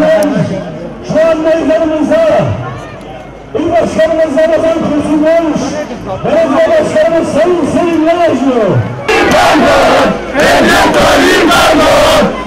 kardeşlerimiz şu an meydanımızda İl Başkanımız Ramazan Kurtulmuş, Belediye Başkanımız Sayın Selim Yanaşlı. Recep Tayyip Erdoğan! Recep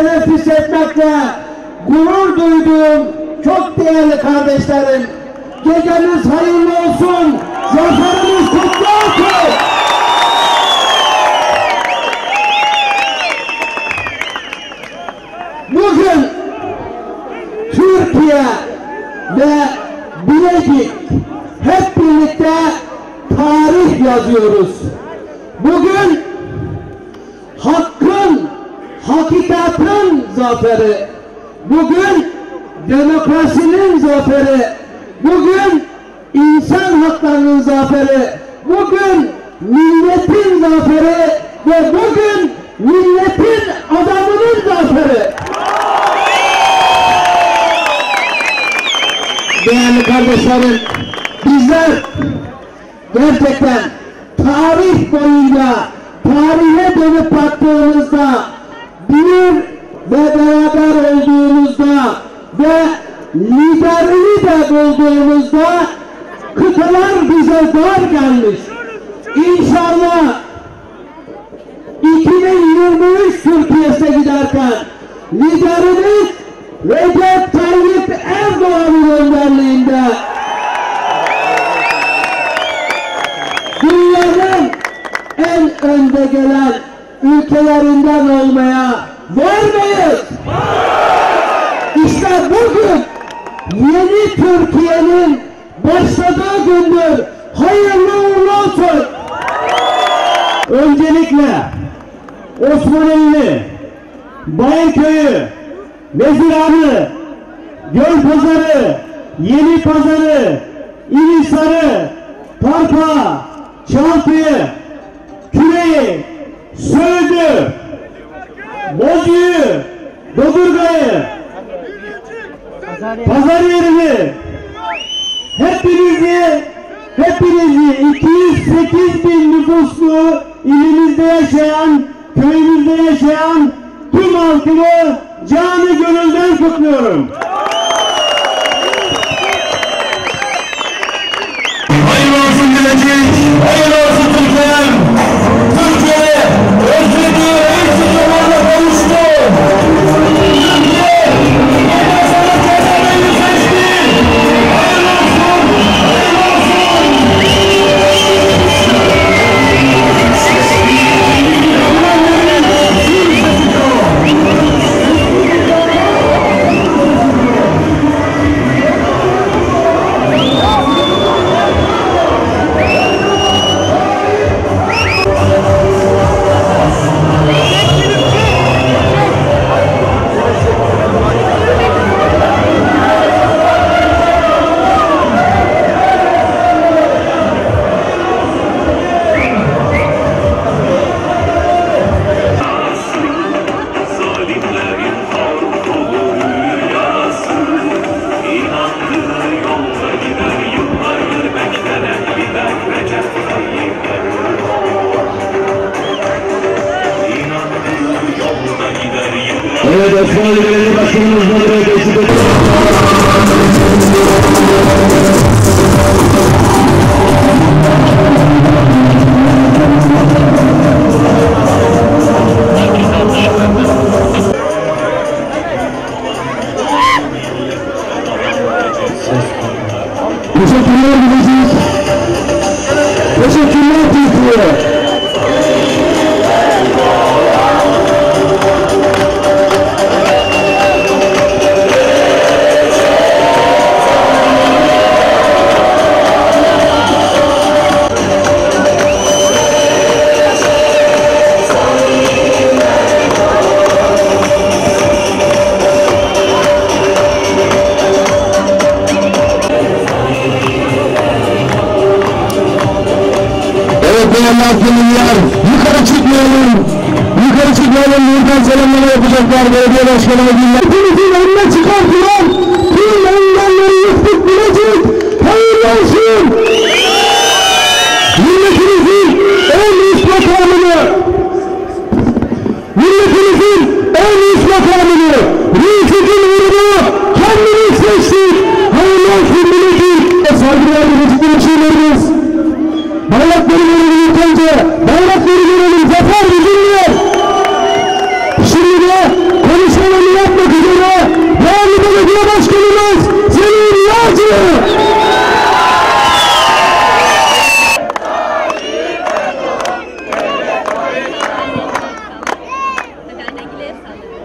teneffüs etmekle gurur duyduğum çok değerli kardeşlerim, geceniz hayırlı olsun, zaferiniz kutlu olsun. Bugün Türkiye ve Bilecik hep birlikte tarih yazıyoruz. Bugün zaferi. Bugün demokrasinin zaferi. Bugün insan haklarının zaferi. Bugün milletin zaferi ve bugün milletin adamının zaferi. Değerli kardeşlerim, bizler gerçekten tarih boyunca tarihe dönüp baktığımızda bir ve beraber olduğumuzda ve liderini de bulduğumuzda kıtalar bize dar gelmiş. İnşallah 2023 Türkiye'sine giderken liderimiz Recep Tayyip Erdoğan'ın önderliğinde dünyanın en önde gelen ülkelerinden olmaya var mıyız? İşte bugün yeni Türkiye'nin başladığı gündür. Hayırlı uğurlu olsun. Öncelikle Osmanlı, Bayınköy'ü, Vezirhanı, Gölpazarı, Yeni Pazarı, İlisar'ı, Tarpa, Çaltı'yı, Küre'yi, Söğüt'ü, Bozü'yü, Dodurga'yı, Pazar yerini, hepinizi, hepinizi 208 bin nüfuslu ilimizde yaşayan, köyümüzde yaşayan tüm halkımı canı gönülden kutluyorum. Evet yapacaklar belediye başkanı Güller. Hepinizin önüne çıkartılan tüm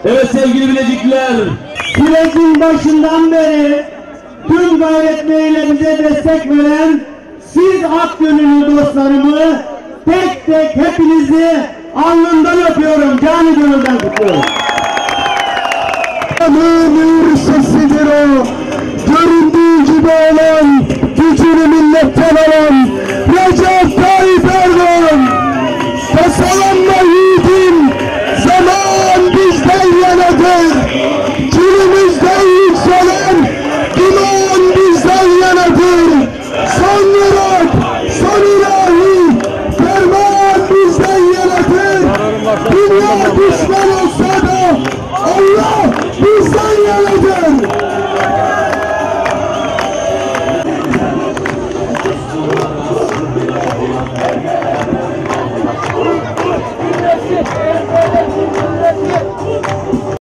Evet sevgili Bilecikliler. Sürecin başından beri tüm gayretleriyle bize destek veren siz ak gönüllü dostlarımı tek tek hepinizi alnından öpüyorum. Canı gönülden kutluyorum. Mühür sesidir o. Göründüğü gibi olan, gücünü milletten alan Recep Allah bizden yanadır.